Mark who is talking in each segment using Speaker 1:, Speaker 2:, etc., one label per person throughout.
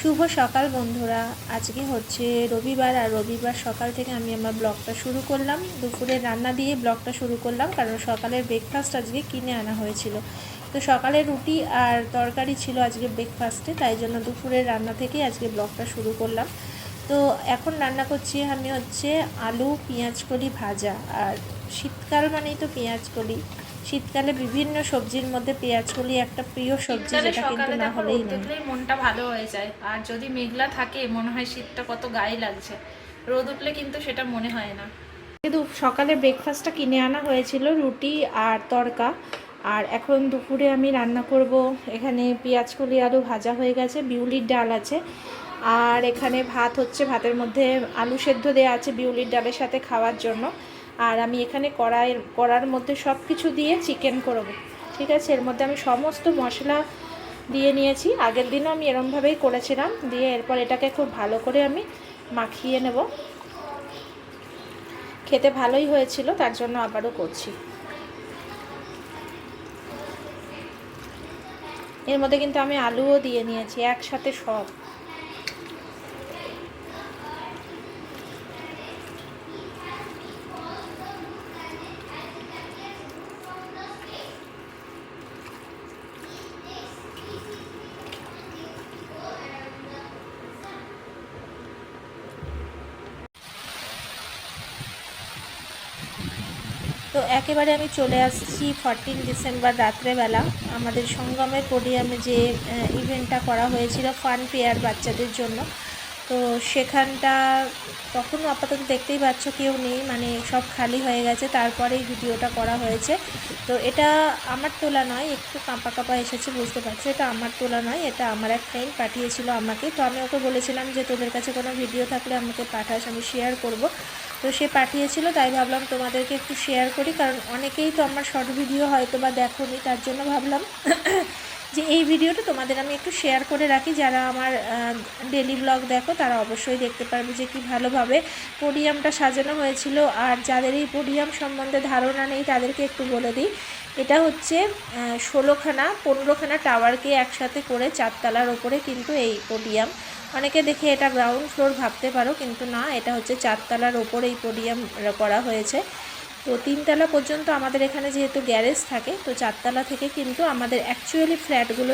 Speaker 1: শুভ সকাল বন্ধুরা। আজকে হচ্ছে রবিবার আর রবিবার সকাল থেকে আমি আমার ব্লগটা শুরু করলাম। দুপুরে রান্না দিয়ে ব্লগটা শুরু করলাম কারণ সকালের ব্রেকফাস্ট আজকে কিনে আনা হয়েছিল। তো সকালে রুটি আর তরকারি ছিল আজকে ব্রেকফাস্টে তাই জন্য দুপুরের রান্না থেকেই আজকে ব্লগটা শুরু করলাম। তো এখন রান্না করছি আমি হচ্ছে আলু, পেঁয়াজ কলি ভাজা। আর শীতকাল মানেই তো পেঁয়াজ কলি। শীতকালে বিভিন্ন সবজির মধ্যে পেঁয়াজ কলি একটা প্রিয় সবজি যেটা কিন্তু না হলেই
Speaker 2: দেখলেই মনটা ভালো হয়ে যায়। আর যদি মেঘলা থাকে মনে হয় শীতটা কত গায়ে লাগছে। রোদ উঠলে কিন্তু সেটা মনে হয় না।
Speaker 1: কিন্তু সকালে ব্রেকফাস্টটা কিনে আনা হয়েছিল রুটি আর তড়কা। আর এখন দুপুরে আমি রান্না করব। এখানে পেঁয়াজ কলি আলু ভাজা হয়ে গেছে বিউলির ডাল আছে। আর এখানে ভাত হচ্ছে ভাতের মধ্যে আলু সেদ্ধ দেওয়া আছে বিউলির ডালের সাথে খাওয়ার জন্য। আর আমি এখানে কড়াইয়ের, কড়ার মধ্যে সব কিছু দিয়ে চিকেন করব। ঠিক আছে? এর মধ্যে আমি সমস্ত মশলা দিয়ে নিয়েছি। আগের দিনও আমি এরমভাবেই করেছিলাম। দিয়ে এরপর এটাকে খুব ভালো করে আমি মাখিয়ে নেব। খেতে ভালোই হয়েছিল, তার জন্য আবারও করছি। এর মধ্যে কিন্তু আমি আলুও দিয়ে নিয়েছি, একসাথে সব। তো একেবারে আমি চলে আসছি ফর্টিন ডিসেম্বর রাত্রেবেলা। আমাদের সঙ্গমের পোডিয়ামে যে ইভেন্টটা করা হয়েছিল ফান পেয়ার বাচ্চাদের জন্য। তো সেখানটা তখনও আপাতত দেখতেই পাচ্ছ কেউ নেই মানে সব খালি হয়ে গেছে। তারপরে এই ভিডিওটা করা হয়েছে। তো এটা আমার তোলা নয়, একটু কাঁপা কাঁপা এসেছে, বুঝতে পারছ? এটা আমার তোলা নয়, এটা আমার এক ফ্রেন্ড পাঠিয়েছিল আমাকে। তো আমি ওকে বলেছিলাম যে, তোদের কাছে কোনো ভিডিও থাকলে আমাকে পাঠাস, আমি শেয়ার করব। তো সে পাঠিয়েছিল, তাই ভাবলাম তোমাদেরকে একটু শেয়ার করি। কারণ অনেকেই তো আমার শর্ট ভিডিও হয়তো বা দেখোনি, তার জন্য ভাবলাম যে এই ভিডিওটা তোমাদের আমি একটু শেয়ার করে রাখি। যারা আমার ডেলি ব্লগ দেখো, তারা অবশ্যই দেখতে পারবে যে কি ভালোভাবে পোডিয়ামটা সাজানো হয়েছিল। আর যাদের এই পোডিয়াম সম্বন্ধে ধারণা নেই, তাদেরকে একটু বলে দিই। এটা হচ্ছে ষোলোখানা, পনেরোখানা টাওয়ারকে একসাথে করে চারতলার ওপরে কিন্তু এই পোডিয়াম অনেকে দেখে এটা গ্রাউন্ড ফ্লোর ভাবতে পারো, কিন্তু না, এটা হচ্ছে চারতলার ওপরে এই পোডিয়াম করা হয়েছে। তো তিনতলা পর্যন্ত আমাদের এখানে যেহেতু গ্যারেজ থাকে, তো চারতলা থেকে কিন্তু আমাদের অ্যাকচুয়ালি ফ্ল্যাটগুলো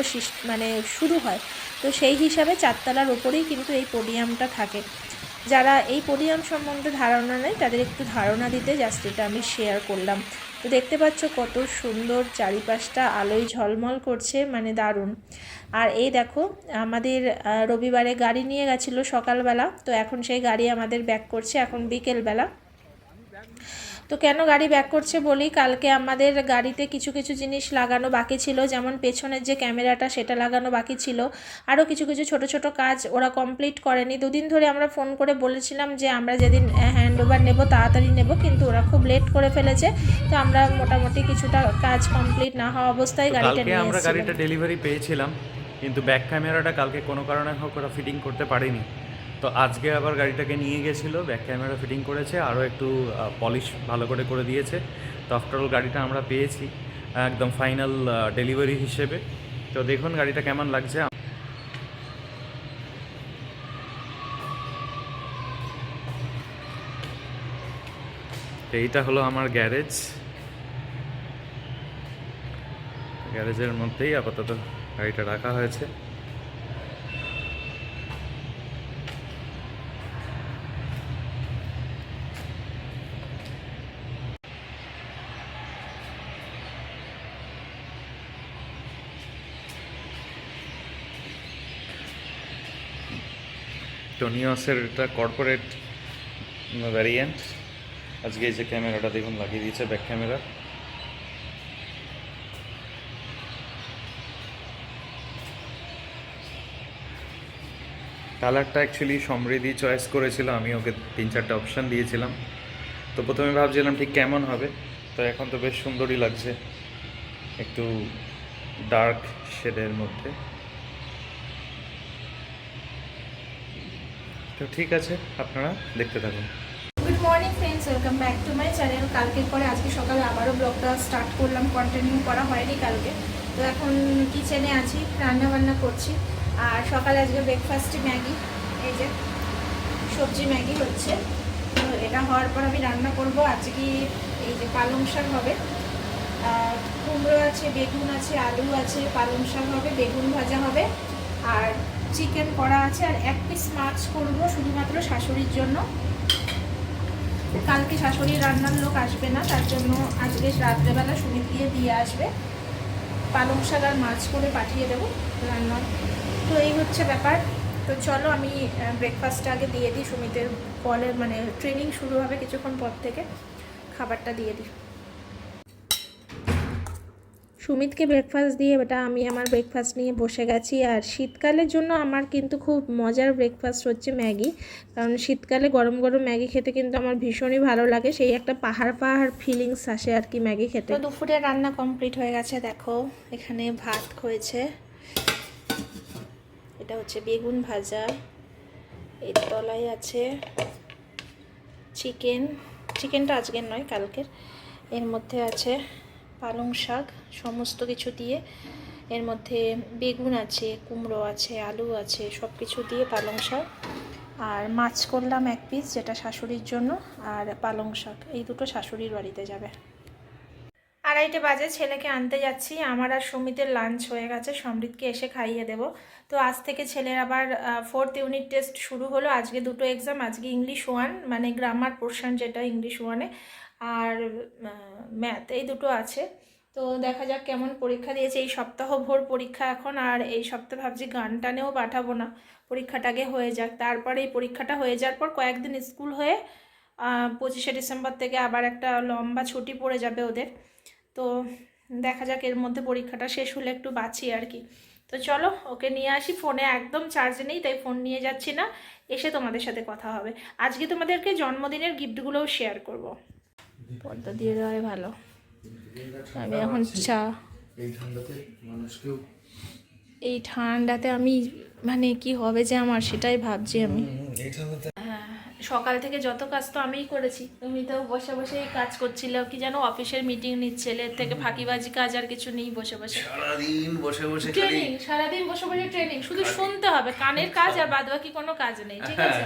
Speaker 1: মানে শুরু হয়। তো সেই হিসাবে চারতলার ওপরেই কিন্তু এই পোডিয়ামটা থাকে। যারা এই পোডিয়াম সম্বন্ধে ধারণা নেই তাদের একটু ধারণা দিতে জাস্ট এটা আমি শেয়ার করলাম। তো দেখতে পাচ্ছ কত সুন্দর চারিপাশটা, আলোয় ঝলমল করছে মানে দারুণ। আর এই দেখো, আমাদের রবিবারে গাড়ি নিয়ে গেছিল সকালবেলা, তো এখন সেই গাড়ি আমাদের ব্যাক করছে এখন বিকেলবেলা। তো কেন গাড়ি ব্যাক করছে বলি কালকে আমাদের গাড়িতে কিছু কিছু জিনিস লাগানো বাকি ছিল। যেমন পেছনের যে ক্যামেরাটা সেটা লাগানো বাকি ছিল। আরও কিছু কিছু ছোট ছোট কাজ ওরা কমপ্লিট করেনি। দুদিন ধরে আমরা ফোন করে বলেছিলাম যে আমরা যেদিন হ্যান্ড ওভার নেব তাড়াতাড়ি নেব কিন্তু ওরা খুব লেট করে ফেলেছে। তো আমরা মোটামুটি কিছুটা কাজ কমপ্লিট না হওয়া অবস্থায় গাড়িটা নিয়ে
Speaker 3: আমরা গাড়িটা ডেলিভারি পেয়েছিলাম কিন্তু ব্যাক ক্যামেরাটা কালকে কোনো কারণে হোক ওরা ফিটিং করতে পারেনি। তো আজকে আবার গাড়িটাকে নিয়ে গেছিল ব্যাক ক্যামেরা ফিটিং করেছে আরও একটু পলিশ ভালো করে করে দিয়েছে। তো আফটারঅল গাড়িটা আমরা পেয়েছি, একদম ফাইনাল ডেলিভারি হিসেবে। তো দেখুন গাড়িটা কেমন লাগছে। এইটা হলো আমার গ্যারেজ। গ্যারেজের মধ্যেই আপাতত গাড়িটা রাখা হয়েছে। টোনিওসের এটা কর্পোরেট ভ্যারিয়েন্ট আজকে এই যে ক্যামেরাটা দেখুন, লাগিয়ে দিয়েছে ব্যাক ক্যামেরা কালারটা অ্যাকচুয়ালি সমৃদ্ধি চয়েস করেছিল, আমি ওকে তিন চারটে অপশান দিয়েছিলাম। তো প্রথমে ভাবছিলাম, ঠিক কেমন হবে? তো এখন তো বেশ সুন্দরই লাগছে, একটু ডার্ক শেডের মধ্যে। তো ঠিক আছে, আপনারা দেখতে থাকুন।
Speaker 2: Good morning friends welcome back to my channel কালকের পরে আজকে সকালে আবারও ব্লগটা স্টার্ট করলাম কন্টিনিউ করা হয়নি কালকে। তো এখন কিচেনে আছি রান্না বান্না করছি।
Speaker 1: আর সকালে আজকে ব্রেকফাস্টে ম্যাগি, এই যে সবজি ম্যাগি হচ্ছে। তো এটা হওয়ার পর আমি রান্না করব। আজকে এই যে পালং শাক হবে। কুমড়ো আছে, বেগুন আছে, আলু আছে, পালং শাক হবে, বেগুন ভাজা হবে। আর চিকেন করা আছে আর এক পিস মাছ করব শুধুমাত্র শাশুড়ির জন্য। কালকে শাশুড়ির রান্নার লোক আসবে না, তার জন্য আজকে রাত্রেবেলা সুমিত গিয়ে দিয়ে আসবে। পালং শাক আর মাছ করে পাঠিয়ে দেবো রান্নার। তো এই হচ্ছে ব্যাপার। তো চলো আমি ব্রেকফাস্টটা আগে দিয়ে দিই সুমিতের কলের মানে ট্রেনিং শুরু হবে কিছুক্ষণ পর থেকে। খাবারটা দিয়ে দিই। সুমিতকে ব্রেকফাস্ট দিয়ে এটা আমি আমার ব্রেকফাস্ট নিয়ে বসে গেছি। আর শীতকালের জন্য আমার কিন্তু খুব মজার ব্রেকফাস্ট হচ্ছে ম্যাগি। কারণ শীতকালে গরম গরম ম্যাগি খেতে কিন্তু আমার ভীষণই ভালো লাগে। সেই একটা পাহাড় পাহাড় ফিলিংস আসে আর কি ম্যাগি খেতে। দুপুরে রান্না কমপ্লিট হয়ে গেছে, দেখো। এখানে ভাত হয়েছে। এটা হচ্ছে বেগুন ভাজা। এর তলায় আছে চিকেন। চিকেনটা আজকের নয়, কালকের। এর মধ্যে আছে পালং শাক। সমস্ত কিছু দিয়ে এর মধ্যে বেগুন আছে, কুমড়ো আছে, আলু আছে সব কিছু দিয়ে পালং শাক আর মাছ করলাম এক পিস যেটা শাশুড়ির জন্য আর পালং শাক। এই দুটো শাশুড়ির বাড়িতে যাবে। আড়াইটে বাজে, ছেলেকে আনতে যাচ্ছি। আমার আর সুমিতের লাঞ্চ হয়ে গেছে। সমৃদ্ধকে এসে খাইয়ে দেব। তো আজ থেকে ছেলের আবার ফোর্থ ইউনিট টেস্ট শুরু হলো। আজকে দুটো এক্সাম আজকে ইংলিশ ওয়ান মানে গ্রামার পোর্শন যেটা ইংলিশ ওয়ানে আর ম্যাথ এই দুটো আছে। তো দেখা যাক কেমন পরীক্ষা দিয়েছে। এই সপ্তাহ ভোর পরীক্ষা এখন আর এই সপ্তাহে ভাবছি গান টানেও পাঠাবো না। পরীক্ষাটাকে হয়ে যাক। তারপরে এই পরীক্ষাটা হয়ে যাওয়ার পর কয়েকদিন স্কুল হয়ে পঁচিশে ডিসেম্বর থেকে আবার একটা লম্বা ছুটি পড়ে যাবে ওদের। তো দেখা যাক এর মধ্যে পরীক্ষাটা শেষ হলে একটু বাঁচি আর কি। তো চলো ওকে নিয়ে আসি ফোনে। একদম চার্জে নেই তাই ফোন নিয়ে যাচ্ছি না। এসে তোমাদের সাথে কথা হবে। আজকে তোমাদেরকে জন্মদিনের গিফটগুলোও শেয়ার করব। পর্দা দিয়ে দেওয়াই ভালো। আমি এখন চা।
Speaker 4: এই ঠান্ডাতে মানুষকেও
Speaker 1: এই ঠান্ডাতে আমি মানে কি হবে যে আমার সেটাই ভাবছি আমি।
Speaker 4: এই
Speaker 1: সকাল থেকে যত কাজ তো আমিই করেছি। তুমি তো বসে বসেই কাজ করছিলে কি যেন অফিসের মিটিং নিচ্ছিলে এর থেকে ফাঁকিবাজি কাজ আর কিছু নেই বসে বসে।
Speaker 4: সারাদিন বসে বসে
Speaker 1: ট্রেনিং সারাদিন বসে বসে ট্রেনিং শুধু শুনতে হবে কানের কাজ আর বাদ বাকি কোনো কাজ নেই ঠিক আছে?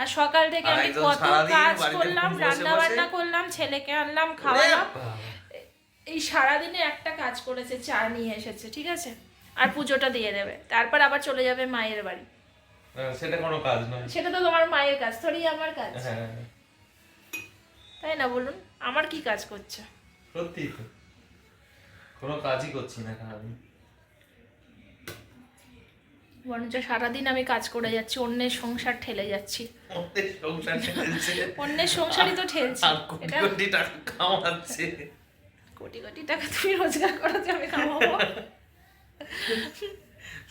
Speaker 1: আর সকাল থেকে আমি কত কাজ করলাম রান্না বান্না করলাম ছেলেকে আনলাম খাওয়ালাম। এই সারাদিনে একটা কাজ করেছে চা নিয়ে এসেছে ঠিক আছে? আর পুজোটা দিয়ে দেবে। তারপর আবার চলে যাবে মায়ের বাড়ি।
Speaker 4: হ্যাঁ, সেটা কোনো কাজ নয়।
Speaker 1: সেটা তো তোমার মায়ের কাজ থরি আমার কাজ।
Speaker 4: হ্যাঁ
Speaker 1: তাই না বলুন? আমার কি কাজ করছে?
Speaker 4: সত্যি তো। কোনো কাজই করছি না সারাদিন
Speaker 1: বরঞ্চ সারাদিন আমি কাজ করে যাচ্ছি অন্যের সংসার ঠেলে যাচ্ছি।
Speaker 4: সংসার
Speaker 1: অন্যের সংসারই তো ঠেলছি।
Speaker 4: কোটি কোটি টাকা কামাচ্ছে।
Speaker 1: কোটি কোটি টাকা তুমি রোজগার করো যে আমি কামাবো।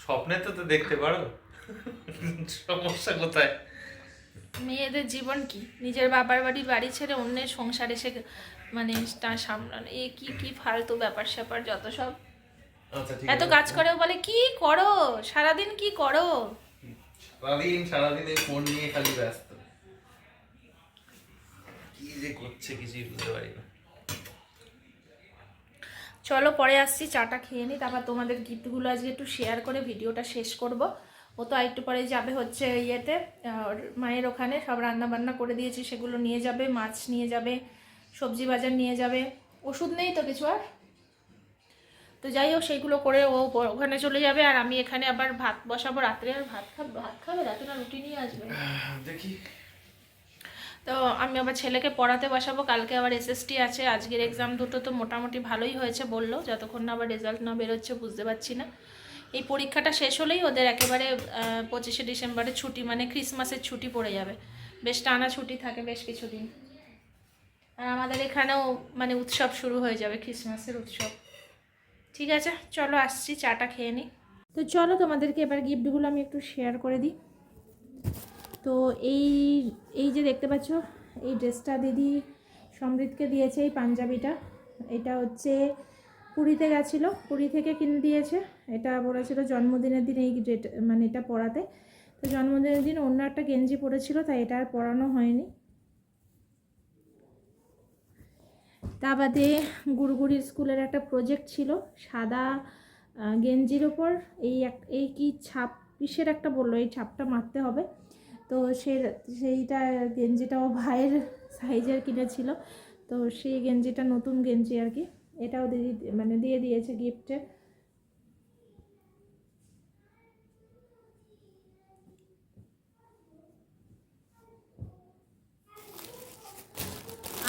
Speaker 4: স্বপ্নে তো তো দেখতে পারো। সমস্যা কোথায়?
Speaker 1: মেয়েদের জীবন কি? নিজের বাবার বাড়ির বাড়ি ছেড়ে অন্যের সংসার এসে মানে তার সামলানো। এ কি কি ফালতু ব্যাপার স্যাপার যত সব।
Speaker 4: আচ্ছা
Speaker 1: এত কাজ করেও বলে কি করো? সারাদিন কি করো?
Speaker 4: সারাদিন সারাদিন এই ফোন নিয়ে খালি ব্যস্ত। কি যে করছে কিছুই বুঝতে পারি না।
Speaker 1: চলো পরে আসছি, চাটা খেয়ে নিই তারপর তোমাদের গিফটগুলো আজকে একটু শেয়ার করে ভিডিওটা শেষ করব। ও তো একটু পরে যাবে হচ্ছে ইয়েতে মায়ের ওখানে। সব রান্না বান্না করে দিয়েছি, সেগুলো নিয়ে যাবে, মাছ নিয়ে যাবে, সবজি বাজার নিয়ে যাবে। ওষুধ নেই তো কিছু আর? তো যাই হোক সেইগুলো করে ও ওখানে চলে যাবে, আর আমি এখানে আবার ভাত বসাবো রাত্রে। আর ভাত খাবে ভাত খাবে রাতে না রুটি নিয়ে আসবে?
Speaker 4: দেখি।
Speaker 1: তো আমি আবার ছেলেকে পড়াতে বসাবো, কালকে আবার এসএসটি আছে, আজকের এক্সাম দুটো তো মোটামুটি ভালোই হয়েছে বলল, যতক্ষণ না আবার রেজাল্ট না বেরোচ্ছে বুঝতে পারছি না। এই পরীক্ষাটা শেষ হলেই ওদের একেবারে পঁচিশে ডিসেম্বরে ছুটি মানে ক্রিসমাসের ছুটি পড়ে যাবে। বেশ টানা ছুটি থাকে বেশ কিছুদিন। আর আমাদের এখানেও মানে উৎসব শুরু হয়ে যাবে ক্রিসমাসের উৎসব। ঠিক আছে, চলো আসছি চাটা খেয়ে নিই তো চলো তোমাদেরকে এবার গিফটগুলো আমি একটু শেয়ার করে দিই। তো এই এই যে দেখতে পাচ্ছ, এই ড্রেসটা দিদি সমৃদ্ধকে দিয়েছে, এই পাঞ্জাবিটা। এটা হচ্ছে পুরীতে গেছিল, পুরী থেকে কিনে দিয়েছে। এটা বলেছিল জন্মদিনের দিন এই ডেট মানে এটা পরাতে। তো জন্মদিনের দিন অন্য একটা গেঞ্জি পরেছিল, তাই এটা আর পরানো হয়নি। তা বাদে গুড়গুড়ির স্কুলের একটা প্রজেক্ট ছিল, সাদা গেঞ্জির ওপর। এই এক, এই কি ছাপ কিসের একটা বলল, এই ছাপটা মারতে হবে। তো সে সেইটা গেঞ্জিটাও ভাইয়ের সাইজের কিনেছিল। তো সেই গেঞ্জিটা নতুন গেঞ্জি আর কি। এটাও দিদি মানে দিয়ে দিয়েছে গিফটে।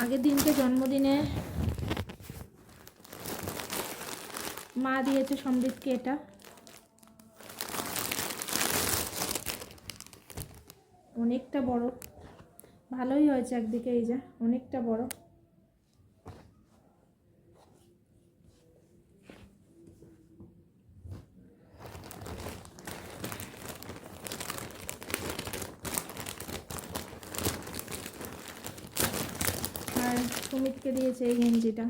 Speaker 1: আগের দিনকে জন্মদিনে মা দিয়েছে সমৃদ্ধকে এটা। অনেকটা বড়। ভালোই হয়েছে একদিকে এই যে অনেকটা বড়। আর সুমিতকে দিয়েছে এই গেঞ্জিটা।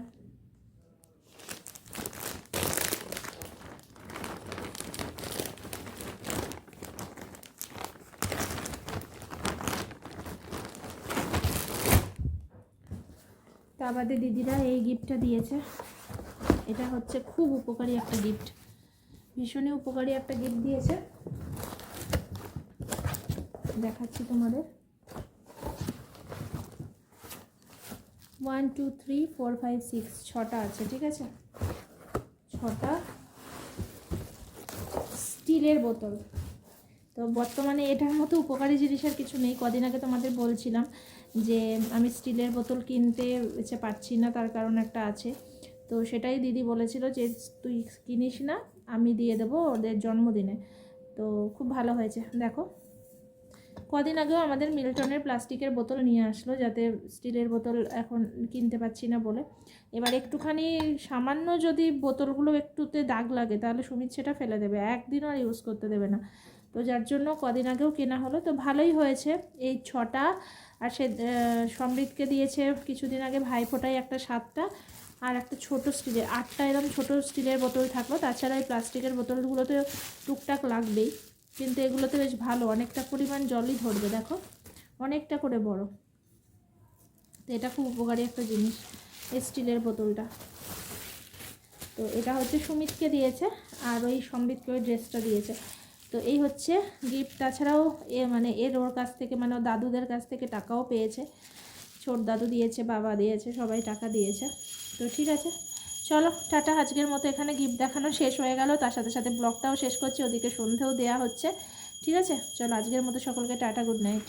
Speaker 1: বাদে দিদিরা এই গিফটটা দিয়েছে। এটা হচ্ছে খুব উপকারী একটা গিফট ভীষণই উপকারী একটা গিফট দিয়েছে। দেখাচ্ছি তোমাদের। One two three four five six ছটা আছে, ঠিক আছে? ছটা স্টিলের বোতল। তো বর্তমানে এটার মতো উপকারী জিনিসের কিছু নেই। কদিন আগে তোমাদের বলছিলাম যে আমি স্টিলের বোতল কিনতে পারছি না, তার কারণ একটা আছে। তো সেটাই দিদি বলেছিল যে, তুই কিনিস না, আমি দিয়ে দেবো ওদের জন্মদিনে। তো খুব ভালো হয়েছে। দেখো, কদিন আগেও আমাদের মিল্টনের প্লাস্টিকের বোতল নিয়ে আসলো, যাতে স্টিলের বোতল এখন কিনতে পাচ্ছি না বলে। এবার একটুখানি সামান্য যদি বোতলগুলো একটুতে দাগ লাগে, তাহলে সুমিত সেটা ফেলে দেবে। একদিনও আর ইউজ করতে দেবে না। তো যার জন্য কদিন আগেও কেনা হলো। তো ভালোই হয়েছে। এই ছটা আর সে সমৃদ্ধকে দিয়েছে কিছুদিন আগে ভাইফোঁটায় একটা সাতটা আর একটা ছোট স্টিলের, আটটা এরকম ছোট স্টিলের বোতল থাকল। তাছাড়া এই প্লাস্টিকের বোতলগুলোতে টুকটাক লাগবেই, কিন্তু এগুলোতে বেশ ভালো। অনেকটা পরিমাণ জলই ধরবে, দেখো। অনেকটা করে বড়। তো এটা খুব উপকারী একটা জিনিস, এই স্টিলের বোতলটা। তো এটা হচ্ছে সুমিতকে দিয়েছে আর ওই সমৃদ্ধকে ওই ড্রেসটা দিয়েছে। তো এই হচ্ছে গিফট তাছাড়াও এ মানে এর ওর কাছ থেকে মানে দাদুদের কাছ থেকে টাকাও পেয়েছে। ছোট দাদু দিয়েছে, বাবা দিয়েছে, সবাই টাকা দিয়েছে। তো ঠিক আছে, চলো, টাটা, আজকের মতো এখানে গিফট দেখানো শেষ হয়ে গেল। তার সাথে সাথে ব্লগটাও শেষ করছি, ওদিকে সন্ধেও দেয়া হচ্ছে। ঠিক আছে, চলো, আজকের মতো সকলকে টাটা গুড নাইট